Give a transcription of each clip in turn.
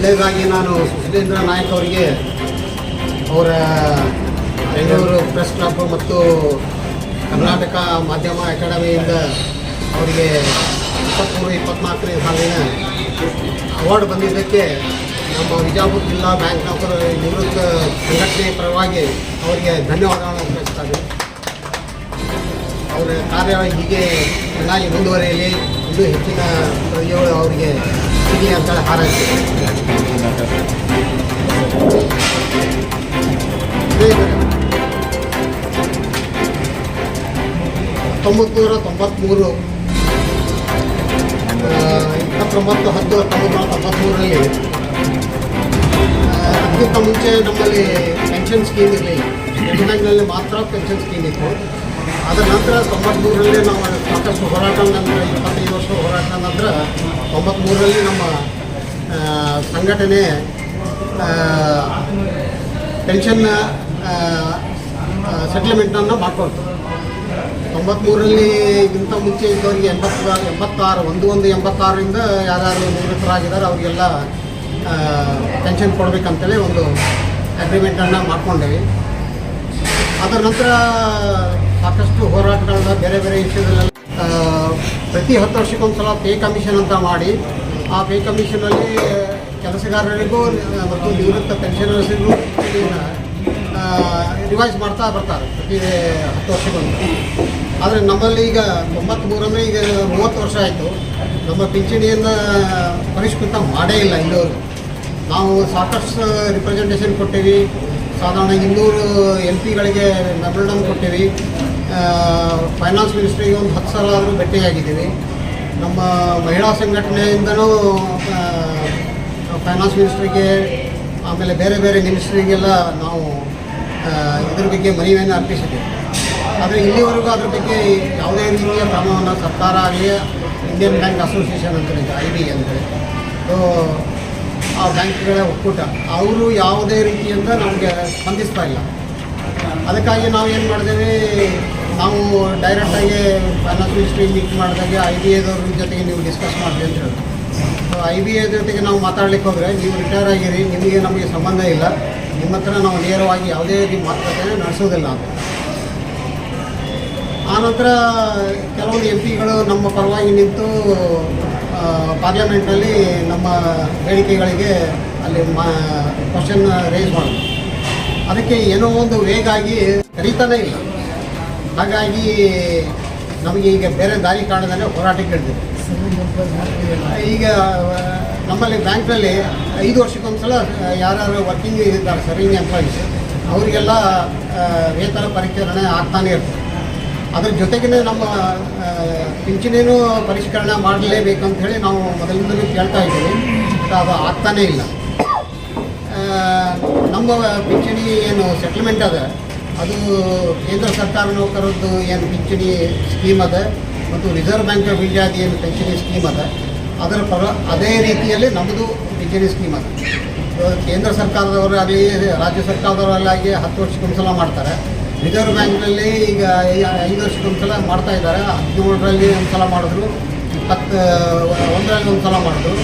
ಮೊದಲನೇದಾಗಿ ನಾನು ಸುಶೀಲೇಂದ್ರ ನಾಯಕ್ ಅವರಿಗೆ ಅವರ ಬೆಂಗಳೂರು ಪ್ರೆಸ್ ಕ್ಲಬ್ ಮತ್ತು ಕರ್ನಾಟಕ ಮಾಧ್ಯಮ ಅಕಾಡೆಮಿಯಿಂದ ಅವರಿಗೆ ಇಪ್ಪತ್ತ್ಮೂರು ಇಪ್ಪತ್ತ್ನಾಲ್ಕನೇ ಸಾಲಿನ ಅವಾರ್ಡ್ ಬಂದಿದ್ದಕ್ಕೆ ನಮ್ಮ ವಿಜಾಪುರ ಜಿಲ್ಲಾ ಬ್ಯಾಂಕ್ ನೌಕರ ನಿವೃತ್ತ ಸಂಘಟನೆ ಪರವಾಗಿ ಅವರಿಗೆ ಧನ್ಯವಾದಗಳನ್ನು ಅರ್ಪಿಸ್ತಾರೆ ಅವರ ಕಾರ್ಯ ಹೀಗೆ ಚೆನ್ನಾಗಿ ಮುಂದುವರೆಯಲಿ. ಇನ್ನೂ ಹೆಚ್ಚಿನ ಪ್ರಜೆಗಳು ಅವರಿಗೆ ಸಿಗಲಿ ಅಂತ ಹಾರೈಸ್ತೀನಿ ತೊಂಬತ್ನೂರ ತೊಂಬತ್ತ್ಮೂರು ಇಪ್ಪತ್ತೊಂಬತ್ತು ಹತ್ತು ಹತ್ತೊಂಬತ್ತು ನೂರ ತೊಂಬತ್ತ್ಮೂರರಲ್ಲಿ ಅದಕ್ಕಿಂತ ಮುಂಚೆ ನಮ್ಮಲ್ಲಿ ಪೆನ್ಷನ್ ಸ್ಕೀಮ್ ಇರಲಿಲ್ಲ ಬ್ಯಾಂಕ್ನಲ್ಲಿ ಮಾತ್ರ ಪೆನ್ಷನ್ ಸ್ಕೀಮ್ ಇತ್ತು. ಅದರ ನಂತರ ತೊಂಬತ್ತ್ಮೂರರಲ್ಲಿ ನಾವು ಸಾಕಷ್ಟು ಹೋರಾಟ ನಂತರ, ಇಪ್ಪತ್ತೈದು ವರ್ಷ ಹೋರಾಟ ನಂತರ ತೊಂಬತ್ತ್ಮೂರರಲ್ಲಿ ನಮ್ಮ ಸಂಘಟನೆ ಪೆನ್ಷನ್ನ ಸೆಟ್ಲ್ಮೆಂಟನ್ನು ಮಾಡಿಕೊಳ್ತು. ತೊಂಬತ್ತ್ಮೂರರಲ್ಲಿ ಇಂಥ ಮುಂಚೆ ಇದ್ದವರಿಗೆ ಎಂಬತ್ತ ಎಂಬತ್ತಾರು, ಒಂದು ಒಂದು ಎಂಬತ್ತಾರರಿಂದ ಯಾರ್ಯಾರು ನಿವೃತ್ತರಾಗಿದ್ದಾರೆ ಅವರಿಗೆಲ್ಲ ಪೆನ್ಷನ್ ಕೊಡಬೇಕಂತೇಳಿ ಒಂದು ಅಗ್ರಿಮೆಂಟನ್ನು ಮಾಡ್ಕೊಂಡೇವಿ. ಅದರ ನಂತರ ಸಾಕಷ್ಟು ಹೋರಾಟಗಳನ್ನ ಬೇರೆ ಬೇರೆ ವಿಷಯದಲ್ಲಿ ಪ್ರತಿ ಹತ್ತು ವರ್ಷಕ್ಕೊಂದ್ಸಲ ಪೇ ಕಮಿಷನ್ ಅಂತ ಮಾಡಿ, ಆ ಪೇ ಕಮಿಷನಲ್ಲಿ ಕೆಲಸಗಾರರಿಗೂ, ಮತ್ತು ನಿವೃತ್ತ ಪೆನ್ಷನರ್ಸಿಗೂ ರಿವೈಸ್ ಮಾಡ್ತಾ ಬರ್ತಾರೆ ಪ್ರತಿ ಹತ್ತು ವರ್ಷಕ್ಕೊಂದು. ಆದರೆ ನಮ್ಮಲ್ಲಿ ಈಗ ತೊಂಬತ್ತ್ಮೂರಂದರೆ ಈಗ ಮೂವತ್ತು ವರ್ಷ ಆಯಿತು. ನಮ್ಮ ಪಿಂಚಣಿಯನ್ನು ಪರಿಷ್ಕೃತ ಮಾಡೇ ಇಲ್ಲ ಇಲ್ಲಿವರು ನಾವು ಸಾಕಷ್ಟು ರಿಪ್ರೆಸೆಂಟೇಷನ್ ಕೊಟ್ಟೇವಿ. ಸಾಧಾರಣ ಇನ್ನೂರು ಎಲ್ ಪಿಗಳಿಗೆ ಮೆಮೊರಂಡಮ್ ಕೊಟ್ಟಿವಿ. ಫೈನಾನ್ಸ್ ಮಿನಿಸ್ಟ್ರಿಗೆ ಒಂದು ಹತ್ತು ಸಲ ಆದರೂ ಭೇಟಿಯಾಗಿದ್ದೀವಿ. ನಮ್ಮ ಮಹಿಳಾ ಸಂಘಟನೆಯಿಂದಲೂ ಫೈನಾನ್ಸ್ ಮಿನಿಸ್ಟ್ರಿಗೆ ಆಮೇಲೆ ಬೇರೆ ಬೇರೆ ಮಿನಿಸ್ಟ್ರಿಗೆಲ್ಲ ನಾವು ಇದ್ರ ಬಗ್ಗೆ ಮನವಿಯನ್ನು ಅರ್ಪಿಸಿದ್ದೀವಿ. ಆದರೆ ಇಲ್ಲಿವರೆಗೂ ಅದ್ರ ಬಗ್ಗೆ ಯಾವುದೇ ರೀತಿಯ ಕ್ರಮವನ್ನು ಸರ್ಕಾರ ಆಗಲಿ ಇಂಡಿಯನ್ ಬ್ಯಾಂಕ್ ಅಸೋಸಿಯೇಷನ್ ಅಂತೇಳಿ ಐ ಬಿ ಅಂತೇಳಿ. ಸೊ ಆ ಬ್ಯಾಂಕ್ಗಳ ಒಕ್ಕೂಟ. ಅವರು ಯಾವುದೇ ರೀತಿಯಿಂದ ನಮಗೆ ಸ್ಪಂದಿಸ್ತಾ ಇಲ್ಲ. ಅದಕ್ಕಾಗಿ ನಾವು ಏನು ಮಾಡಿದೇವೆ ನಾವು ಡೈರೆಕ್ಟಾಗಿ ಫೈನಾನ್ಸ್ ಮಿನಿಸ್ಟ್ರಿ ಮೀಟ್ ಮಾಡಿದಾಗ ಐ ಬಿ ಎದವ್ರ ಜೊತೆಗೆ ನೀವು ಡಿಸ್ಕಸ್ ಮಾಡಿರಿ ಅಂತ ಹೇಳಿದ್ರು. ಸೊ ಐ ಬಿ ಎ ಜೊತೆಗೆ ನಾವು ಮಾತಾಡ್ಲಿಕ್ಕೆ ಹೋದರೆ ನೀವು ರಿಟೈರ್ ಆಗಿರಿ, ನಿಮಗೆ ನಮಗೆ ಸಂಬಂಧ ಇಲ್ಲ. ನಿಮ್ಮ ಹತ್ರ ನಾವು ನೇರವಾಗಿ ಯಾವುದೇ ರೀತಿ ಮಾತುಕತೆ ನಡೆಸೋದಿಲ್ಲ ಅಂತ. ಆನಂತರ ಕೆಲವೊಂದು ಎಂ ಪಿಗಳು ನಮ್ಮ ಪರವಾಗಿ ನಿಂತು ಪಾರ್ಲಿಮೆಂಟ್ನಲ್ಲಿ ನಮ್ಮ ಬೇಡಿಕೆಗಳಿಗೆ ಅಲ್ಲಿ ಮಾ ಕ್ವಶನ್ ರೇಸ್ ಮಾಡೋದು ಅದಕ್ಕೆ ಏನೋ ಒಂದು ವೇಗಾಗಿ ಕರೀತಾನೇ ಇಲ್ಲ. ಹಾಗಾಗಿ ನಮಗೆ ಈಗ ಬೇರೆ ದಾರಿ ಕಾಣದೇ ಹೋರಾಟಕ್ಕೆ ಹಿಡಿದಿದೆ ಈಗ, ನಮ್ಮಲ್ಲಿ ಬ್ಯಾಂಕ್ನಲ್ಲಿ ಐದು ವರ್ಷಕ್ಕೊಂದ್ಸಲ ಯಾರು ವರ್ಕಿಂಗ್ ಇದ್ದಾರೆ ಸರ್ವಿಂಗ್ ಎಂಪ್ಲಾಯೀಸ್ ಅವರಿಗೆಲ್ಲ ವೇತನ ಪರಿಚಲನೆ ಆಗ್ತಾನೆ ಇರ್ತದೆ. ಅದ್ರ ಜೊತೆಗೇ ನಮ್ಮ ಪಿಂಚಣಿನೂ ಪರಿಷ್ಕರಣೆ ಮಾಡಲೇಬೇಕಂತ ಹೇಳಿ ನಾವು ಮೊದಲಿಂದಲೂ ಕೇಳ್ತಾ ಇದ್ದೀವಿ. ಅದು ಆಗ್ತಾನೇ ಇಲ್ಲ. ನಮ್ಮ ಪಿಂಚಣಿ ಏನು ಸೆಟ್ಲ್ಮೆಂಟ್ ಅದ. ಅದು ಕೇಂದ್ರ ಸರ್ಕಾರ ನೌಕರದ್ದು ಏನು ಪಿಂಚಣಿ ಸ್ಕೀಮ್ ಅದ ಮತ್ತು ರಿಸರ್ವ್ ಬ್ಯಾಂಕ್ ಆಫ್ ಇಂಡಿಯಾದ ಏನು ಪಿಂಚಣಿ ಸ್ಕೀಮ್ ಅದ. ಅದರ ಪರ ಅದೇ ರೀತಿಯಲ್ಲಿ ನಮ್ಮದು ಪಿಂಚಣಿ ಸ್ಕೀಮ್ ಅದ. ಕೇಂದ್ರ ಸರ್ಕಾರದವರಾಗಲಿ, ರಾಜ್ಯ ಸರ್ಕಾರದವರಲ್ಲಾಗಿ ಹತ್ತು ವರ್ಷಕ್ಕೊಂದ್ಸಲ ಮಾಡ್ತಾರೆ. ರಿಸರ್ವ್ ಬ್ಯಾಂಕ್ನಲ್ಲಿ ಈಗ ಐದು ವರ್ಷಕ್ಕೊಂದ್ಸಲ ಮಾಡ್ತಾ ಇದ್ದಾರೆ. ಹದಿನೇಳರಲ್ಲಿ ಒಂದು ಸಲ ಮಾಡಿದ್ರು. ಇಪ್ಪತ್ತು ಒಂದರಲ್ಲಿ ಒಂದು ಸಲ ಮಾಡಿದ್ರು.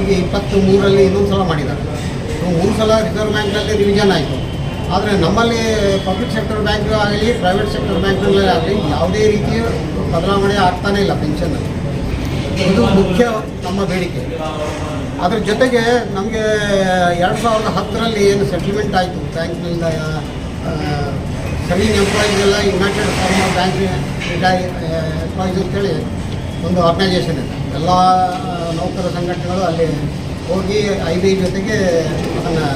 ಈಗ ಇಪ್ಪತ್ತು ಮೂರರಲ್ಲಿ ಇನ್ನೊಂದು ಸಲ ಮಾಡಿದ್ದಾರೆ. ಮೂರು ಸಲ ರಿಸರ್ವ್ ಬ್ಯಾಂಕ್ನಲ್ಲಿ ರಿವಿಷನ್ ಆಯಿತು. ಆದರೆ ನಮ್ಮಲ್ಲಿ ಪಬ್ಲಿಕ್ ಸೆಕ್ಟರ್ ಬ್ಯಾಂಕ್ ಆಗಲಿ, ಪ್ರೈವೇಟ್ ಸೆಕ್ಟರ್ ಬ್ಯಾಂಕ್ಗಳಲ್ಲಿ ಆಗಲಿ ಯಾವುದೇ ರೀತಿಯ ಬದಲಾವಣೆ ಆಗ್ತಾನೇ ಇಲ್ಲ ಪೆನ್ಷನ್. ಇದು ಮುಖ್ಯ ನಮ್ಮ ಬೇಡಿಕೆ. ಅದ್ರ ಜೊತೆಗೆ ನಮಗೆ ಎರಡು ಸಾವಿರದ ಹತ್ತರಲ್ಲಿ ಏನು ಸೆಟ್ಲ್ಮೆಂಟ್ ಆಯಿತು ಬ್ಯಾಂಕ್ನಿಂದ ಸರ್ವಿಂಗ್ ಎಂಪ್ಲಾಯೀಸ್ ಎಲ್ಲ ಯುನೈಟೆಡ್ ಫಾರ್ಮರ್ ಬ್ಯಾಂಕ್ ಎಂಪ್ಲಾಯೀಸ್ ಅಂತೇಳಿ ಒಂದು ಆರ್ಗನೈಸೇಷನ್ ಇದೆ. ಎಲ್ಲ ನೌಕರ ಸಂಘಟನೆಗಳು ಅಲ್ಲಿ ಹೋಗಿ, ಐ ಬಿ ಜೊತೆಗೆ ಅದನ್ನು